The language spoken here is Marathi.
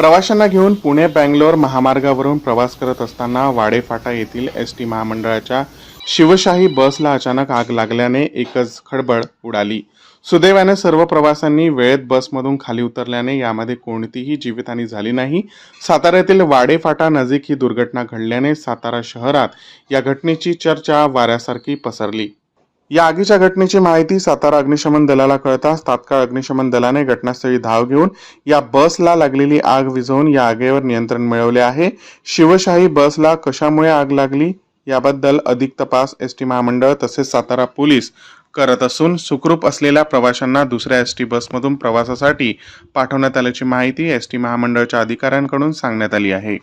प्रवाशांना घेऊन पुणे बँगलोर महामार्गावरून प्रवास करत असताना वाडेफाटा येथील एस टी महामंडळाच्या शिवशाही बसला अचानक आग लागल्याने एकच खळबळ उडाली. सुदैवाने सर्व प्रवाशांनी वेळेत बसमधून खाली उतरल्याने यामध्ये कोणतीही जीवितहानी झाली नाही. साताऱ्यातील वाडेफाटा नजीक ही दुर्घटना घडल्याने सातारा शहरात या घटनेची चर्चा वाऱ्यासारखी पसरली. या आगीच्या घटनेची माहिती सातारा अग्निशमन दलाला कळताच तात्काळ अग्निशमन दलाने घटनास्थळी धाव घेऊन या बसला लागलेली आग विझवून या आगीवर नियंत्रण मिळवले आहे. शिवशाही बसला कशामुळे आग लागली याबद्दल अधिक तपास एस टी महामंडळ तसेच सातारा पोलीस करत असून सुखरूप असलेल्या प्रवाशांना दुसऱ्या एस टी बसमधून प्रवासासाठी पाठवण्यात आल्याची माहिती एस टी महामंडळाच्या अधिकाऱ्यांकडून सांगण्यात आली आहे.